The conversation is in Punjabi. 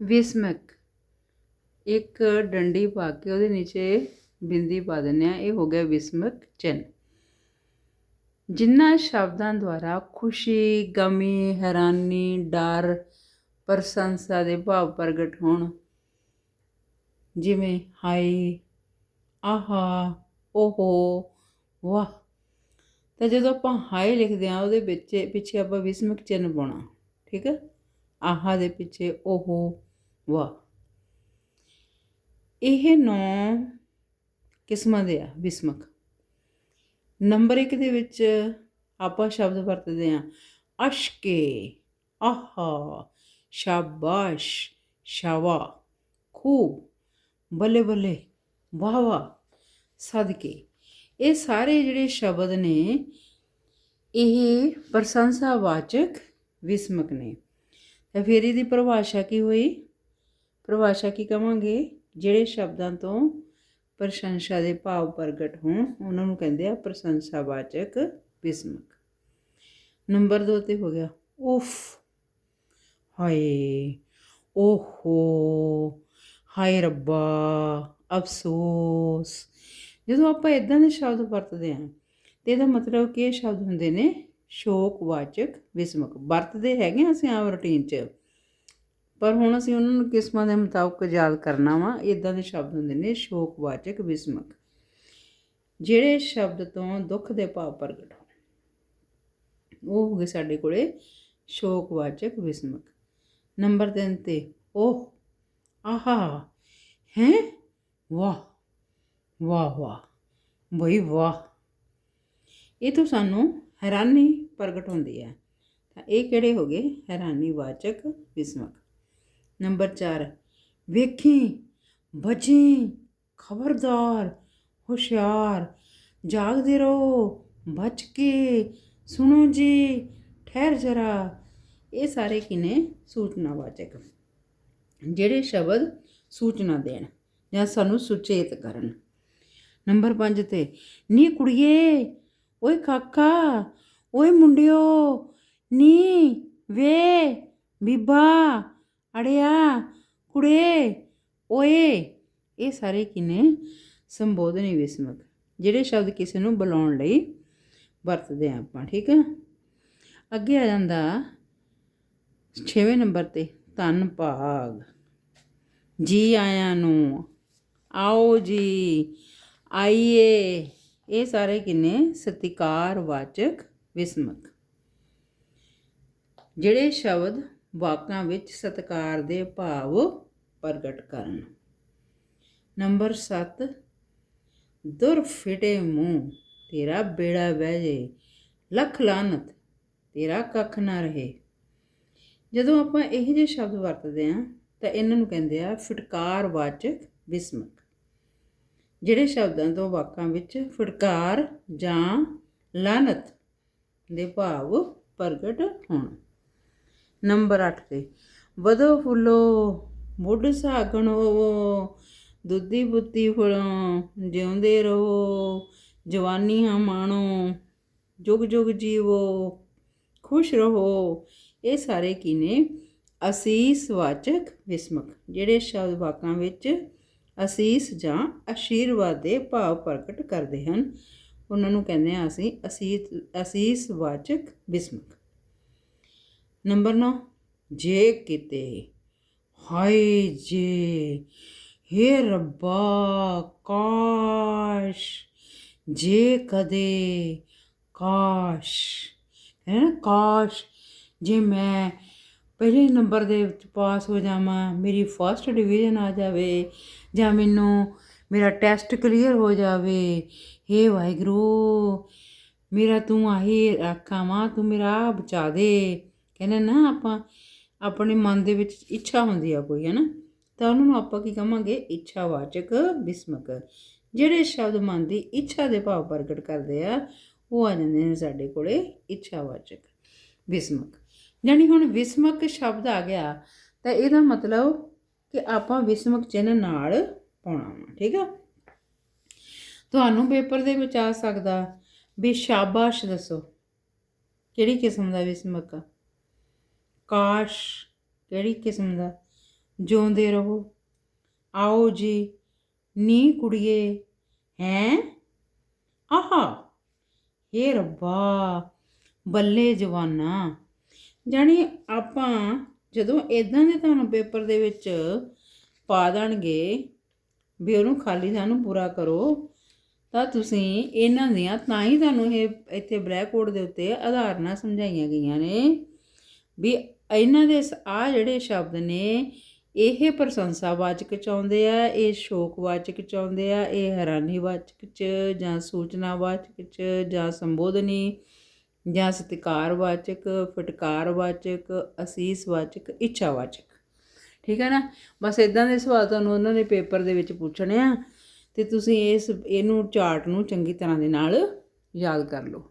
ਵਿਸਮਕ। ਇੱਕ ਡੰਡੀ ਪਾ ਕੇ ਉਹਦੇ ਨੀਚੇ ਬਿੰਦੀ ਪਾ ਦਿੰਦੇ ਆ ਇਹ ਹੋ ਗਿਆ ਵਿਸਮਕ ਚਿੰਨ ਜਿਨ੍ਹਾਂ ਸ਼ਬਦਾਂ ਦੁਆਰਾ ਖੁਸ਼ੀ, ਗਮੀ, ਹੈਰਾਨੀ, ਡਰ, ਪ੍ਰਸ਼ੰਸਾ ਦੇ ਭਾਵ ਪ੍ਰਗਟ ਹੋਣ, ਜਿਵੇਂ ਹਾਈ, ਆਹਾ, ਓਹੋ, ਵਾਹ। ਤਾਂ ਜਦੋਂ ਆਪਾਂ ਹਾਈ ਲਿਖਦੇ ਆ ਉਹਦੇ ਵਿੱਚ ਪਿੱਛੇ ਆਪਾਂ ਵਿਸਮਕ ਚਿੰਨ ਪਾਉਣਾ। ਠੀਕ ਹੈ? ਆਹਾ ਦੇ ਪਿੱਛੇ ਓਹੋ ਵਾਹ। ਇਹ ਨੌ ਕਿਸਮਾਂ ਦੇ ਆ ਵਿਸਮਕ ਨੰਬਰ 1 ਦੇ ਵਿੱਚ ਆਪਾਂ ਸ਼ਬਦ ਵਰਤਦੇ ਆ ਅਸ਼ਕੇ, ਆਹਾ, ਸ਼ਾਬਾਸ਼, ਸ਼ਾਵਾ, ਖੂਬ, ਬੱਲੇ ਬੱਲੇ, ਵਾਹ ਵਾਹ, ਸਦਕੇ। ਇਹ ਸਾਰੇ ਜਿਹੜੇ ਸ਼ਬਦ ਨੇ, ਇਹ ਪ੍ਰਸ਼ੰਸਾਵਾਚਕ ਵਿਸਮਕ ਨੇ। ਤਾਂ ਫਿਰ ਇਹਦੀ ਪਰਿਭਾਸ਼ਾ ਕੀ ਹੋਈ? ਪਰਿਭਾਸ਼ਾ ਕੀ ਕਵਾਂਗੇ? ਜਿਹੜੇ ਸ਼ਬਦਾਂ ਤੋਂ ਪ੍ਰਸ਼ੰਸਾ ਦੇ ਭਾਵ ਪ੍ਰਗਟ ਹੋਣ, ਉਹਨਾਂ ਨੂੰ ਕਹਿੰਦੇ ਆ ਪ੍ਰਸ਼ੰਸਾਵਾਚਕ ਵਿਸਮਕ ਨੰਬਰ 2 ਤੇ ਹੋ ਗਿਆ, ਉਫ, ਹਾਏ, ਓਹੋ, ਹਾਏ ਰੱਬਾ, ਅਫਸੋਸ। ਜਦੋਂ ਆਪਾਂ ਇਦਾਂ ਦੇ ਸ਼ਬਦ ਵਰਤਦੇ ਹਾਂ, ਤੇ ਇਹਦਾ ਮਤਲਬ ਕਿ ਇਹ ਸ਼ਬਦ ਹੁੰਦੇ ਨੇ? ਸ਼ੋਕਵਾਚਕ ਵਿਸਮਕ ਵਰਤਦੇ ਹੈਗੇ ਹਾਂ ਅਸੀਂ ਆਮ ਰੁਟੀਨ 'ਚ। ਪਰ ਹੁਣ ਅਸੀਂ ਉਹਨਾਂ ਨੂੰ ਕਿਸਮਾਂ ਦੇ ਮੁਤਾਬਕ ਯਾਦ ਕਰਨਾ ਵਾ ਇਦਾਂ ਦੇ ਸ਼ਬਦ ਹੁੰਦੇ ਨੇ ਸ਼ੋਕਵਾਚਕ, ਵਿਸਮਕ, ਜਿਹੜੇ ਸ਼ਬਦ ਤੋਂ ਦੁੱਖ ਦੇ ਭਾਵ ਪ੍ਰਗਟ ਹੋਣ। ਉਹ ਹੋ ਗਏ ਸਾਡੇ ਕੋਲੇ ਸ਼ੋਕਵਾਚਕ, ਵਿਸਮਕ। ਨੰਬਰ 3 ਤੇ, ਓਹ, ਆਹਾ, ਹੈ? ਵਾਹ ਵਾਹ ਵਾਹ, ਬਈ ਵਾਹ। ਇਹ ਤੋਂ ਸਾਨੂੰ ਹੈਰਾਨੀ ਪ੍ਰਗਟ ਹੁੰਦੀ ਹੈ। ਤਾਂ ਇਹ ਕਿਹੜੇ ਹੋ ਗਏ? ਹੈਰਾਨੀ ਵਾਚਕ ਵਿਸਮਕ। ਨੰਬਰ 4 ਵੇਖੀ, ਬਚੀ, ਖਬਰਦਾਰ, ਹੁਸ਼ਿਆਰ, ਜਾਗਦੇ ਰਹੋ, ਬਚ ਕੇ, ਸੁਣੋ ਜੀ, ਠਹਿਰ ਜਰਾ। ਇਹ ਸਾਰੇ ਕਿਨੇ? ਸੂਚਨਾਵਾਚਕ ਜਿਹੜੇ ਸ਼ਬਦ ਸੂਚਨਾ ਦੇਣ ਜਾਂ ਸਾਨੂੰ ਸੁਚੇਤ ਕਰਨ। ਨੰਬਰ 5 ਤੇ, ਨੀ ਕੁੜੀਏ, ਓਏ ਕਾਕਾ, ਓਏ ਮੁੰਡਿਓ, ਨੀ ਵੇ ਬੀਬਾ ਅੜਿਆ ਕੁੜੇ ਓਏ ਇਹ ਸਾਰੇ ਕਿਨੇ ਸੰਬੋਧਨੀ ਵਿਸਮਕ ਜਿਹੜੇ ਸ਼ਬਦ ਕਿਸੇ ਨੂੰ ਬੁਲਾਉਣ ਲਈ ਵਰਤਦੇ ਆ ਆਪਾਂ ਠੀਕ ਹੈ ਅੱਗੇ ਆ ਜਾਂਦਾ 6ਵੇਂ ਨੰਬਰ ਤੇ ਧੰਨ ਭਾਗ ਜੀ ਆਇਆਂ ਨੂੰ ਆਓ ਜੀ ਆਈਏ ਇਹ ਸਾਰੇ ਕਿੰਨੇ ਸਤਿਕਾਰ ਵਾਚਕ ਵਿਸਮਕ ਜਿਹੜੇ ਸ਼ਬਦ ਵਾਕਾਂ ਵਿੱਚ ਸਤਿਕਾਰ ਦੇ ਭਾਵ ਪ੍ਰਗਟ ਕਰਨ। ਨੰਬਰ 7 ਦੁਰ ਫਿਟੇ ਮੂੰਹ, ਤੇਰਾ ਬੇੜਾ ਬਹਿ ਜੇ। ਲੱਖ ਲਾਨਤ, ਤੇਰਾ ਕੱਖ ਨਾ ਰਹੇ। ਜਦੋਂ ਆਪਾਂ ਇਹ ਜਿਹੇ ਸ਼ਬਦ ਵਰਤਦੇ ਆ ਤਾਂ ਇਹਨਾਂ ਨੂੰ ਕਹਿੰਦੇ ਆ ਫਟਕਾਰ ਵਾਚਕ ਵਿਸਮਕ। ਜਿਹੜੇ ਸ਼ਬਦਾਂ ਤੋਂ ਵਾਕਾਂ ਵਿੱਚ ਫਟਕਾਰ ਜਾਂ ਲਾਨਤ ਦੇ ਭਾਵ ਪ੍ਰਗਟ ਹੋਣ। ਨੰਬਰ 8 ਤੇ। ਵਧੋ ਫੁੱਲੋ, ਮੁੱਢ ਸਾਗਣ ਹੋਵੋ ਦੁੱਧੀ ਬੁੱਤੀ ਫੁੱਲੋਂ, ਜਿਉਂਦੇ ਰਹੋ, ਜਵਾਨੀਆਂ ਮਾਣੋ, ਜੁਗ ਜੁਗ ਜੀਵੋ, ਖੁਸ਼ ਰਹੋ। ਇਹ ਸਾਰੇ ਕੀ ਨੇ? ਅਸੀਸ ਵਾਚਕ ਵਿਸਮਕ, ਜਿਹੜੇ ਸ਼ਬਦ ਵਾਕਾਂ ਵਿੱਚ ਅਸੀਸ ਜਾਂ ਆਸ਼ੀਰਵਾਦ ਦੇ ਭਾਵ ਪ੍ਰਗਟ ਕਰਦੇ ਹਨ। ਉਹਨਾਂ ਨੂੰ ਕਹਿੰਦੇ ਆ ਅਸੀਂ ਅਸੀਸ ਅਸੀਸ ਵਾਚਕ ਵਿਸਮਕ। ਨੰਬਰ 9 ਜੇ ਕਿਤੇ, ਹਾਏ ਜੇ, ਹੇ ਰੱਬਾ, ਕਾਸ਼। ਜੇ ਕਦੇ, ਕਾਸ਼। ਹੈ ਨਾ, ਕਾਸ਼। ਜੇ ਮੈਂ ਪਹਿਲੇ ਨੰਬਰ ਦੇ ਵਿੱਚ ਪਾਸ ਹੋ ਜਾਵਾਂ, ਮੇਰੀ ਫਸਟ ਡਿਵੀਜ਼ਨ ਆ ਜਾਵੇ, ਜਾਂ ਮੈਨੂੰ ਮੇਰਾ ਟੈਸਟ ਕਲੀਅਰ ਹੋ ਜਾਵੇ, ਹੇ ਵਾਹਿਗੁਰੂ, ਮੇਰਾ ਤੂੰ ਆਹੀ ਰੱਖਾਂ ਤੂੰ ਮੇਰਾ ਬਚਾ ਦੇ। ਕਹਿੰਦੇ ਨਾ ਆਪਾਂ ਆਪਣੇ ਮਨ ਦੇ ਵਿੱਚ ਇੱਛਾ ਹੁੰਦੀ ਆ ਕੋਈ ਹੈ ਨਾ ਤਾਂ ਉਹਨਾਂ ਨੂੰ ਆਪਾਂ ਕੀ ਕਹਾਂਗੇ? ਇੱਛਾਵਾਚਕ ਵਿਸਮਕ ਜਿਹੜੇ ਸ਼ਬਦ ਮਨ ਦੀ ਇੱਛਾ ਦੇ ਭਾਵ ਪ੍ਰਗਟ ਕਰਦੇ ਆ, ਉਹ ਆ ਜਾਂਦੇ ਨੇ ਸਾਡੇ ਕੋਲੇ ਇੱਛਾਵਾਚਕ ਵਿਸਮਕ ਯਾਨੀ ਹੁਣ ਵਿਸਮਕ ਸ਼ਬਦ ਆ ਗਿਆ, ਤਾਂ ਇਹਦਾ ਮਤਲਬ ਕਿ ਆਪਾਂ ਵਿਸਮਕ ਚਿੰਨ੍ਹ ਨਾਲ ਪਾਉਣਾ ਵਾ, ਠੀਕ ਆ? ਤੁਹਾਨੂੰ ਪੇਪਰ ਦੇ ਵਿੱਚ ਆ ਸਕਦਾ ਵੀ ਸ਼ਾਬਾਸ਼ ਦੱਸੋ। ਕਿਹੜੀ ਕਿਸਮ ਦਾ ਵਿਸਮਕ ਆ? ਕਾਸ਼ ਕਿਹੜੀ ਕਿਸਮ ਦਾ? ਜਿਉਂਦੇ ਰਹੋ। ਆਓ ਜੀ ਨੀ ਕੁੜੀਏ। ਹੈਂ? ਆਹਾ ਏ ਰੱਬਾ, ਬੱਲੇ ਜਵਾਨਾ। ਜਾਣੀ ਆਪਾਂ ਜਦੋਂ ਇਦਾਂ ਦੇ ਤੁਹਾਨੂੰ ਪੇਪਰ ਦੇ ਵਿੱਚ ਪਾ ਦੇਣਗੇ ਵੀ ਉਹਨੂੰ ਖਾਲੀ ਸਾਨੂੰ ਪੂਰਾ ਕਰੋ, ਤਾਂ ਤੁਸੀਂ ਇਹਨਾਂ ਦੀਆਂ ਤਾਂ ਹੀ ਤੁਹਾਨੂੰ ਇਹ ਇੱਥੇ ਬਲੈਕ ਬੋਰਡ ਦੇ ਉੱਤੇ ਆਧਾਰਨਾਂ ਸਮਝਾਈਆਂ ਗਈਆਂ ਨੇ ਵੀ ਇਹਨਾਂ ਦੇ ਆ ਜਿਹੜੇ ਸ਼ਬਦ ਨੇ, ਇਹ ਪ੍ਰਸ਼ੰਸਾਵਾਚਕ ਚ ਆ, ਇਹ ਸ਼ੋਕਵਾਚਕ ਚ ਆ, ਇਹ ਹੈਰਾਨੀਵਾਚਕ ਚ, ਜਾਂ ਸੂਚਨਾਵਾਚਕ ਚ, ਜਾਂ ਸੰਬੋਧਨੀ, ਜਾਂ ਸਤਿਕਾਰਵਾਚਕ ਫਟਕਾਰਵਾਚਕ ਅਸੀਸਵਾਚਕ ਇੱਛਾਵਾਚਕ ਠੀਕ ਹੈ ਨਾ? ਬਸ ਇਦਾਂ ਦੇ ਸਵਾਲ ਤੁਹਾਨੂੰ ਉਹਨਾਂ ਨੇ ਪੇਪਰ ਦੇ ਵਿੱਚ ਪੁੱਛਣੇ ਆ, ਤੇ ਤੁਸੀਂ ਇਸ, ਇਹਨੂੰ ਚਾਰਟ ਨੂੰ ਚੰਗੀ ਤਰ੍ਹਾਂ ਦੇ ਨਾਲ ਯਾਦ ਕਰ ਲਓ।